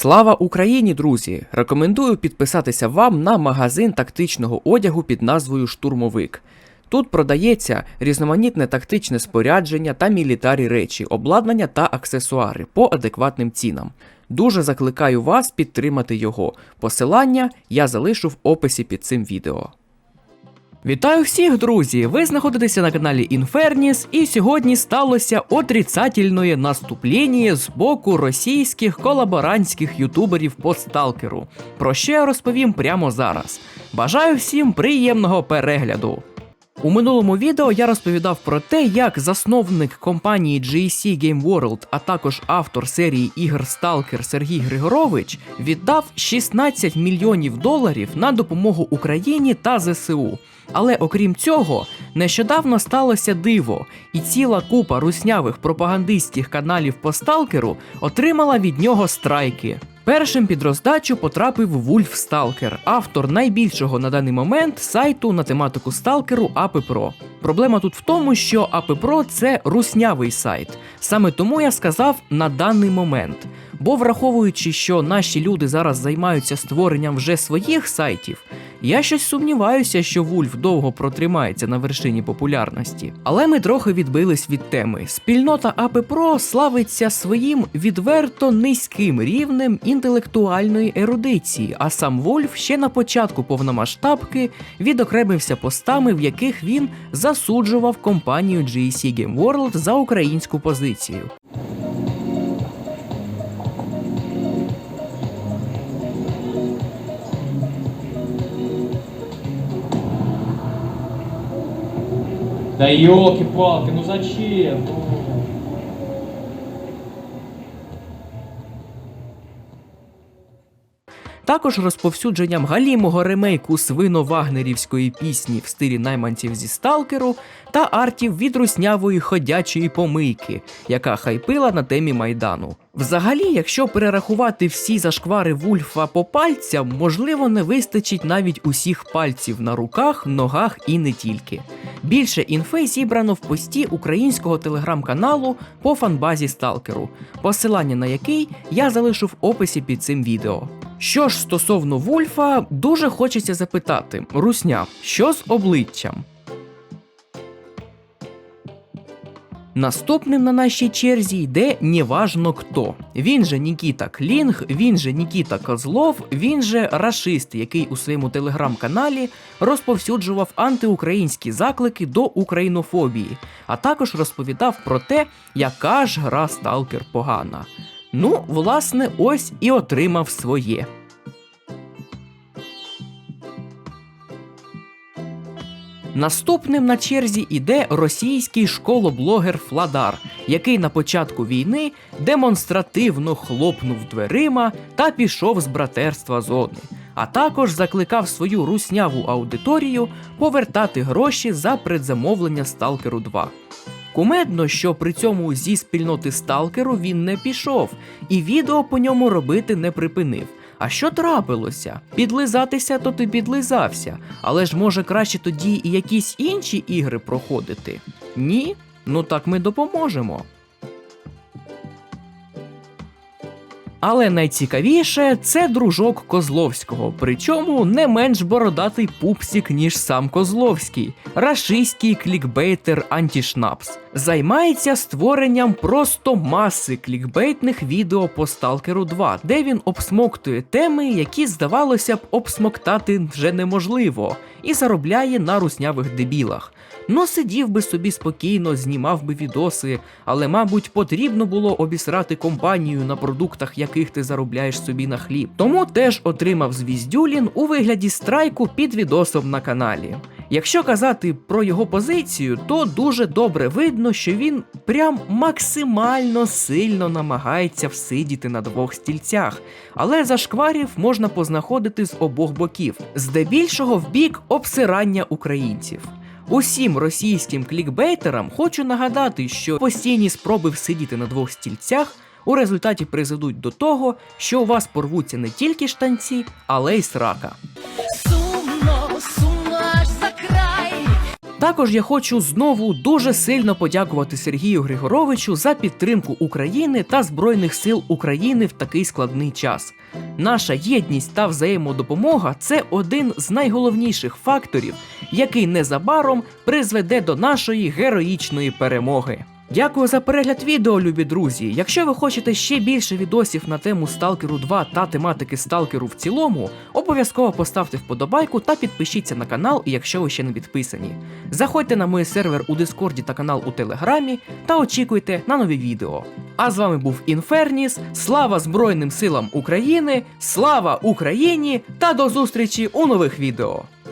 Слава Україні, друзі! Рекомендую підписатися вам на магазин тактичного одягу під назвою Штурмовик. Тут продається різноманітне тактичне спорядження та мілітарі речі, обладнання та аксесуари по адекватним цінам. Дуже закликаю вас підтримати його. Посилання я залишу в описі під цим відео. Вітаю всіх, друзі! Ви знаходитеся на каналі Інферніс, і сьогодні сталося отрицательне наступлення з боку російських колаборантських ютуберів по сталкеру. Про що я розповім прямо зараз. Бажаю всім приємного перегляду! У минулому відео я розповідав про те, як засновник компанії GSC Game World, а також автор серії ігор Stalker Сергій Григорович віддав 16 мільйонів доларів на допомогу Україні та ЗСУ. Але окрім цього, нещодавно сталося диво, і ціла купа руснявих пропагандистських каналів по сталкеру отримала від нього страйки. Першим під роздачу потрапив Вульф Сталкер, автор найбільшого на даний момент сайту на тематику сталкеру APPRO. Проблема тут в тому, що APPRO – це руснявий сайт. Саме тому я сказав на даний момент. Бо враховуючи, що наші люди зараз займаються створенням вже своїх сайтів, я щось сумніваюся, що Вульф довго протримається на вершині популярності. Але ми трохи відбились від теми. Спільнота АП-ПРО славиться своїм відверто низьким рівнем інтелектуальної ерудиції, а сам Вольф ще на початку повномасштабки відокремився постами, в яких він засуджував компанію GSC Game World за українську позицію. Да елки-палки, ну зачем? Ну. Також розповсюдженням галімого ремейку свино-вагнерівської пісні в стилі найманців зі сталкеру та артів від руснявої ходячої помийки, яка хайпила на темі майдану. Взагалі, якщо перерахувати всі зашквари Вульфа по пальцям, можливо, не вистачить навіть усіх пальців на руках, ногах і не тільки. Більше інфи зібрано в пості українського телеграм-каналу по фанбазі сталкеру, посилання на який я залишу в описі під цим відео. Що ж стосовно Вульфа, дуже хочеться запитати: Русня, що з обличчям? Наступним на нашій черзі йде неважно хто. Він же Нікіта Клінг, він же Нікіта Козлов, він же рашист, який у своєму телеграм-каналі розповсюджував антиукраїнські заклики до українофобії, а також розповідав про те, яка ж гра Сталкер погана. Ну, власне, ось і отримав своє. Наступним на черзі іде російський школоблогер Фладар, який на початку війни демонстративно хлопнув дверима та пішов з братерства зони, а також закликав свою русняву аудиторію повертати гроші за предзамовлення Сталкеру 2. Кумедно, що при цьому зі спільноти Сталкеру він не пішов, і відео по ньому робити не припинив. А що трапилося? Підлизатися, то ти підлизався. Але ж може краще тоді і якісь інші ігри проходити? Ні? Ну так ми допоможемо. Але найцікавіше це дружок Козловського, причому не менш бородатий пупсік, ніж сам Козловський, рашистський клікбейтер Антішнапс. Займається створенням просто маси клікбейтних відео по Сталкеру 2, де він обсмоктує теми, які здавалося б обсмоктати вже неможливо, і заробляє на руснявих дебілах. Ну, сидів би собі спокійно, знімав би відоси, але, мабуть, потрібно було обісрати компанію, на продуктах яких ти заробляєш собі на хліб. Тому теж отримав звіздюлін у вигляді страйку під відосом на каналі. Якщо казати про його позицію, то дуже добре видно, що він прям максимально сильно намагається всидіти на двох стільцях, але зашкварів можна познаходити з обох боків, здебільшого в бік обсирання українців. Усім російським клікбейтерам хочу нагадати, що постійні спроби всидіти на двох стільцях у результаті призведуть до того, що у вас порвуться не тільки штанці, але й срака. Також я хочу знову дуже сильно подякувати Сергію Григоровичу за підтримку України та Збройних сил України в такий складний час. Наша єдність та взаємодопомога це один з найголовніших факторів, який незабаром призведе до нашої героїчної перемоги. Дякую за перегляд відео, любі друзі. Якщо ви хочете ще більше відосів на тему Сталкеру 2 та тематики Сталкеру в цілому, обов'язково поставте вподобайку та підпишіться на канал, якщо ви ще не підписані. Заходьте на мій сервер у Дискорді та канал у Телеграмі та очікуйте на нові відео. А з вами був Інферніс. Слава Збройним силам України, слава Україні та до зустрічі у нових відео!